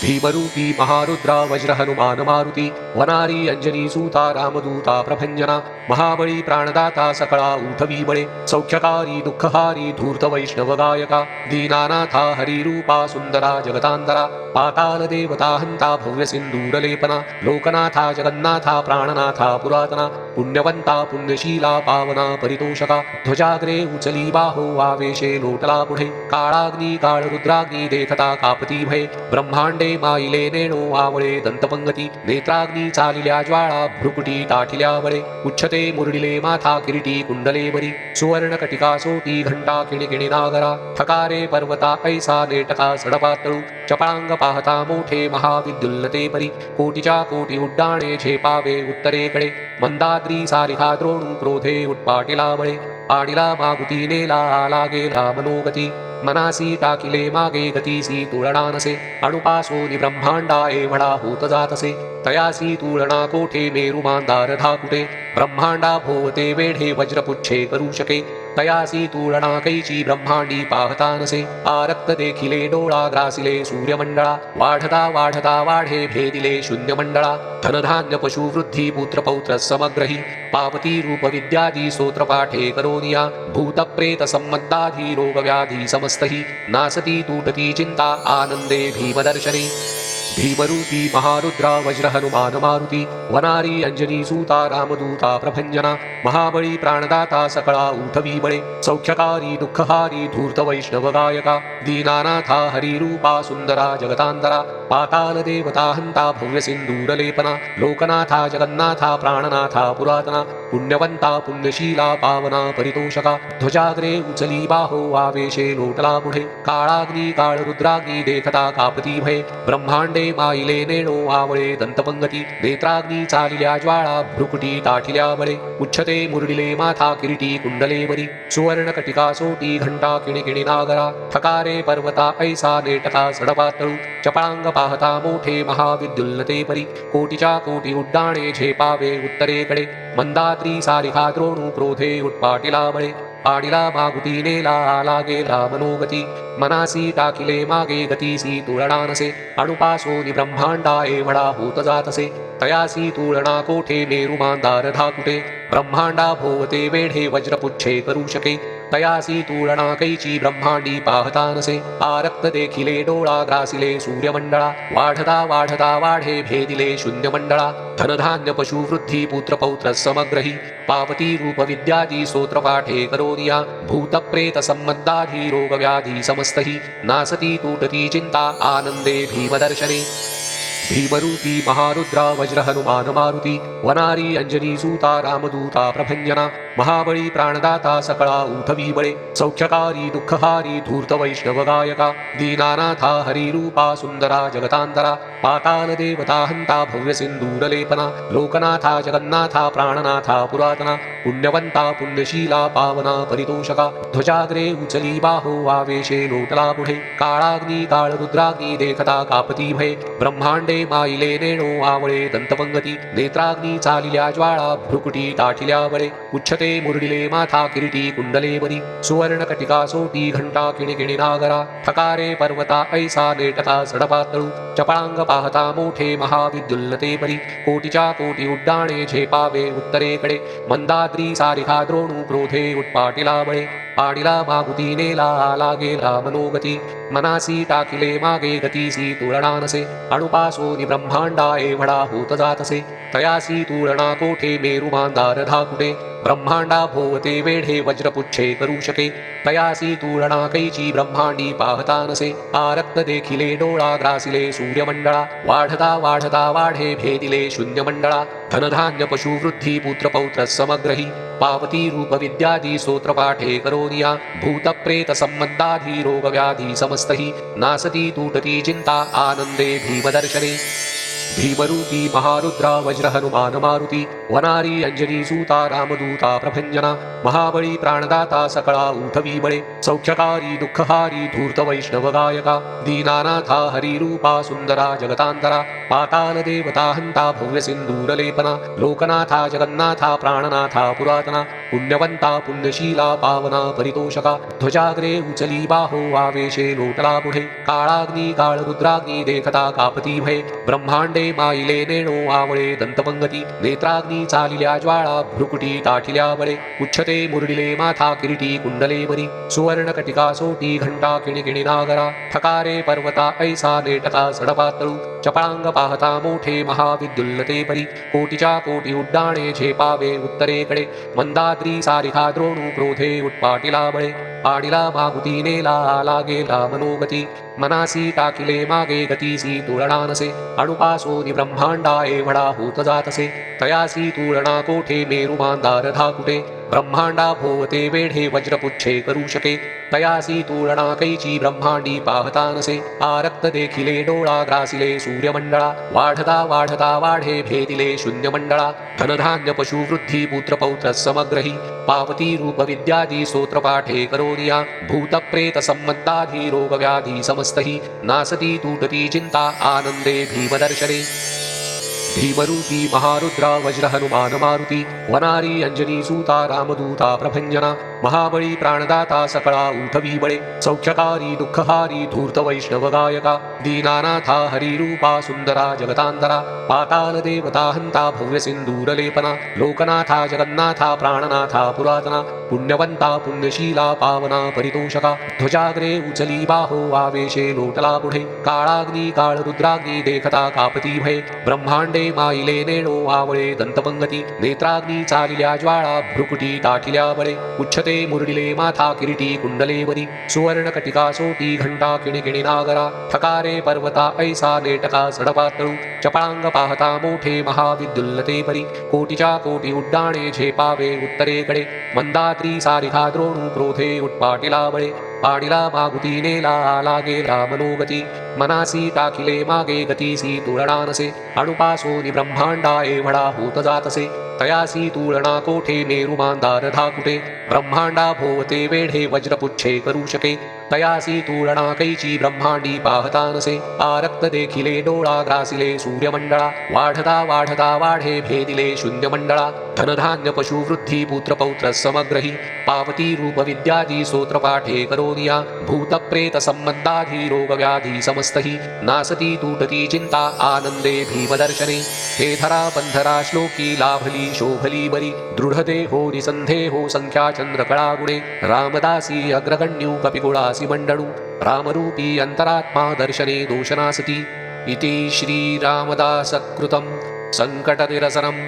भीमरूपी महारुद्रा वज्रहनुमान मारुती वनारी अंजनी सूता रामदूता प्रभंजना महाबळी प्राणदाता सकळा उठवी सौख्यकारी दुःखहारी धूर्त वैष्णव गायका दीनानाथा हरिरूपा सुंदरा जगतांतरा पाताल देवता हंता भव्य सिंदूरलेपना लोकनाथा जगन्नाथा प्राणनाथा पुरातना पुण्यवंता पुण्यशीला पावना परितोषका ध्वजाग्रे उचली बाहो आवेशे लोटला पुढे काळाग्नी काळ रुद्राग्नी देखता कापती भय ब्रह्मांड माईले नेणू आवळे दंतपंगती नेत्राग्नी चालिल्या ज्वाळा भ्रुकुटी ताठिल्या वळे. उच्छते मुरडिले माथा किरीटी कुंडले बरी. सुवर्ण कटिका सोटी घंटा किणिकिणी नागरा. ठकारे पर्वता ऐसा नेटका सडपातळू. चपळांग पाहता मोठे महाविद्युल्लते परी. कोटीच्या कोटी उड्डाणे झेपावे उत्तरेकडे. मंदाद्री सारिखा द्रोणू क्रोधे उत्पाटिला बळे पाडिला मागुती नेला आला गेला मनोगती मनासी टाकिले मागे गतीसी तुळणानसे अणुपासोनी ब्रह्मांडा एवढा होत जातसे तयासी तुळणा कोठे मेरुमांदार धाकुटे ब्रह्मांडा भोवते वेढे वज्रपुच्छे करू शके। तयासी तुळणा कैची ब्रह्मांडी पाहता नसे आरक्त देखिले डोळा ग्रासिले सूर्यमंडळा। वाढता वाढता वाढे भेदिले शून्यमंडळा। धनधान्य पशु वृद्धी पुत्र समग्रही। पावती रूप विद्यादी स्तोत्रपाठे करोनिया। भूतप्रेत संबंधाधी रोगव्याधी समस्तही। नासती तूटती चिंता आनंदे भीमदर्शने। भीमरूपी महारुद्रा वज्रहनुमान मारुती वनारी अंजनी सूता रामदूता प्रभंजना महाबळी प्राणदाता सकळा उठवी बळे सौख्यकारी दुःखहारी धूर्त वैष्णव गायका दीनानाथा हरिरूपा सुंदरा जगतांतरा पाताल देवता हंता भव्य सिंदूरलेपना लोकनाथा जगन्नाथा प्राणनाथा पुरातना पुण्यवंता पुण्यशीला पावना परितोषका ध्वजाग्रे उचली बाहो आवेशे लोटला पुढे काळाग्नी काळ रुद्राग्नी देखता कापती भय ब्रह्मांडे माईले नेणो आवळे दंतपंगती नेत्राग्नी चालिल्या ज्वाळा भ्रुकुटी ताठिल्या बळे उच्छते मुरडिले माथा किरीटी कुंडले बरी सुवर्ण कटिका सोटी घंटा किणिकिणी नागरा ठकारे पर्वता ऐसा नेटका सडपातळू चपळांग पाहता मोठे महाविद्युल्लते परी। कोटीच्या कोटी उड्डाणे झेपावे उत्तरेकडे। मंदाद्री सारिखा द्रोणू क्रोधे उत्पाटिला बळे पाडिला मागुती नेला आला गेला मनोगती मनासी टाकिले मागे गतीसी तुळणानसे अणुपासोनी ब्रह्मांडा एवढा होत जातसे। तयासी तुळणा कोठे मेरुमांदार धाकुटे ब्रह्मांडा भोवते वेढे वज्रपुच्छे करू शके। तयासी तूळणाकैची ब्रह्मांडी पाहता नसे आरक्त देखिले डोळा ग्रासिले सूर्यमंडळा वाढता वाढता वाढे भेदिले शून्यमंडळा धनधान्य पशु वृद्धी पुत्र पौत्र समग्रही। पावती रूप विद्यादी स्तोत्र पाठे करोनिया भूत प्रेत संबंधाधी रोग व्याधी समस्तही। नासती तूटती चिंता आनंदे भीमदर्शने। भीमरूपी महारुद्रा वज्रहनुमान मारुती वनारी अंजनी सूता रामदूता प्रभंजना महाबळी प्राणदाता सकळा उठवी बळे सौख्यकारी दुःखहारी धूर्त वैष्णव गायका दीनानाथा हरिरूपा सुंदरा जगतांतरा पाताल देवता हंता भव्य सिंदूरलेपना लोकनाथा जगन्नाथा प्राणनाथा पुरातना पुण्यवंता पुण्यशीला पावना परितोषका ध्वजाग्रे उचली बाहो आवेशे लोटला पुढे काळाग्नी काळरुद्राग्नी देखता कापती भये ब्रह्मांडे माईले नेणो आवळे दंतपंगती नेत्राग्नी चालिल्या ज्वाळा भ्रुकुटी ताठिल्या बळे. उच्छते मुरडिले माथा किरीटी कुंडले बरी. सुवर्ण कटिका सोटी घंटा किणिकिणी नागरा. ठकारे पर्वता ऐसा नेटका सडपातळू चपळांग पाहता मोठे महाविद्युल्लते परी कोटीच्या कोटी उड्डाणे झेपावे उत्तरेकडे. मंदाद्री सारिखा द्रोणू क्रोधे उत्पाटिला बळे. पाडिला मागुती नेला आला गेला मनोगती मनासी टाकिले मागे गतीसी तुळणानसे अणुपासोनी ब्रह्मांडा एवढा होत जातसे। तयासी तुळणा कोठे मेरुमांदार धाकुटे। ब्रह्मांडा भोवते वेढे वज्रपुच्छे करू शके तयासी तूरणा कैची ब्रह्मांडी पाहता नसे आरक्त देखिले डोळा ग्रासिले सूर्यमंडळा वाढता वाढता वाढे भेदिले शून्यमंडळा धनधान्य पशु वृद्धी पुत्र पौत्र समग्रही पावती रूप विद्यादी स्तोत्र पाठे करोनिया भूत प्रेत संबंधाधी रोग व्याधी समस्तही नासती तूटती चिंता आनंदे भीमदर्शने। भीमरूपी महारुद्रा वज्रहनुमान मारुती वनारी अंजनी सूता रामदूता प्रभंजना महाबळी प्राणदाता सकळा उठवी बळे सौख्यकारी दुःखहारी धूर्त वैष्णव गायका दीनानाथा हरिरूपा सुंदरा जगतांतरा पाताल देवता हंता भव्य सिंदूरलेपना लोकनाथा जगन्नाथा प्राणनाथा पुरातना पुण्यवंता पुण्यशीला पावना परितोषका ध्वजाग्रे उचली बाहो आवेशे लोटला पुढे काळाग्नी काळ रुद्राग्नी देखता कापती भय ब्रह्मांडे माईले नेणो आवळे दंतमंगती नेत्राग्नी चालिल्या ज्वाळा भ्रुकुटी ताठिल्या बळे. उच्छते मुरडिले माथा किरीटी कुंडले बरी सुवर्ण कटिका सोटी घंटा किणकिणी नागरा. ठकारे पर्वता ऐसा नेटका सडपातळू. चपळांग पाहता मोठे महाविद्युल्लते परी। कोटीच्या कोटी उड्डाणे झेपावे उत्तरेकडे। मंदाद्री सारिखा द्रोणू क्रोधे उत्पाटिला बळे पाडिला मागुती नेला आला गेला मनोगती। मनासी टाकिले मागे गतीसी तुळणानसे अणुपासोनी ब्रह्मांडा एवढा होत जातसे। तयासी तुळणा कोठे मेरुमांदार धाकुटे। ब्रह्मांडा भोवते वेढे वज्रपुच्छे करू शके। तयासी तुळणा कैची ब्रह्मांडी पाहता नसे आरक्त देखिले डोळा ग्रासिले सूर्यमंडळा। वाढता वाढता वाढे भेदिले शून्यमंडळा। धनधान्य पशु वृद्धी पुत्र पौत्र समग्रही। पावती रूप विद्यादी स्तोत्र पाठे करोनिया भूत प्रेत संबंधाधी रोग व्याधी समस्तही। नासती तुटती चिंता आनंदे भीमदर्शने। भीमरूपी महारुद्रा वज्र मारुती वनारी अंजनी सूता रामदूता प्रभञ्जना महाबळी प्राणदाता सकळा उठवी बळे सौख्यकारी दुःखहारी धूर्त वैष्णव गायका दीनानाथा हरिरूपा सुंदरा जगतांतरा पाताल देवता हंता भव्य सिंदूरलेपना लोकनाथा जगन्नाथा प्राणनाथा पुरातना पुण्यवंता पुण्यशीला पावना परितोषका ध्वजाग्रे उचली बाहो आवेशे लोटला पुढे काळाग्नी काळ रुद्राग्नी देखता कापती भय ब्रह्मांडे माईले नेणो आवळे दंतपंगती नेत्राग्नी चालिल्या ज्वाळा भ्रुकुटी ताठिल्या बळे उच्छते मुरडिले माथा किरीटी कुंडले वरी। सुवर्ण कटिका सोटी घंटा किणकिणी नागरा। ठकारे पर्वता ऐसा नेटका सडपातळू। चपळांग पाहता मोठे महाविद्युल्लते परी। कोटीच्या कोटी उड्डाणे झेपावे उत्तरेकडे। मंदात्री सारिखा द्रोणू क्रोधे उत्पाटिला बळे पाडिला मागुती नेला आला मनोगती मनासी टाकिले मागे गतीसी तुळणानसे अणुपासोनी ब्रह्मांडा एवढा होत जातसे. तयासी तुळणा कोठे मेरुमांदार धाकुटे. ब्रह्मांडा भोवते वेढे वज्रपुच्छे करू शके. तयासी तुळणा कैची ब्रह्मांडी पाहतानसे. आरक्त देखिले डोळा ग्रासिले सूर्यमंडळा. वाढता वाढता वाढे भेदिले शून्यमंडळा. धनधान्य पशुवृद्धी पुत्रपौत्र समग्रही. पावती रूप विद्यादी सोत्रपाठे करो करोनिया रोगव्याधि समस्त हि नासति तूटति चिन्ता आनन्दे भीमदर्शने। हेधरा पन्धरा श्लोकी लाभली शोभली बलि दृढदेहो निसन्धेहो सङ्ख्याचन्द्रकलागुणे रामदासी अग्रगण्यू कपिगुणासि मण्डणु रामरूपी अन्तरात्मा दर्शने दोषनासति। इति श्रीरामदासकृतं सङ्कटनिरसनं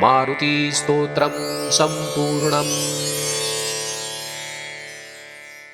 मारुतिस्तोत्रं सम्पूर्णम्।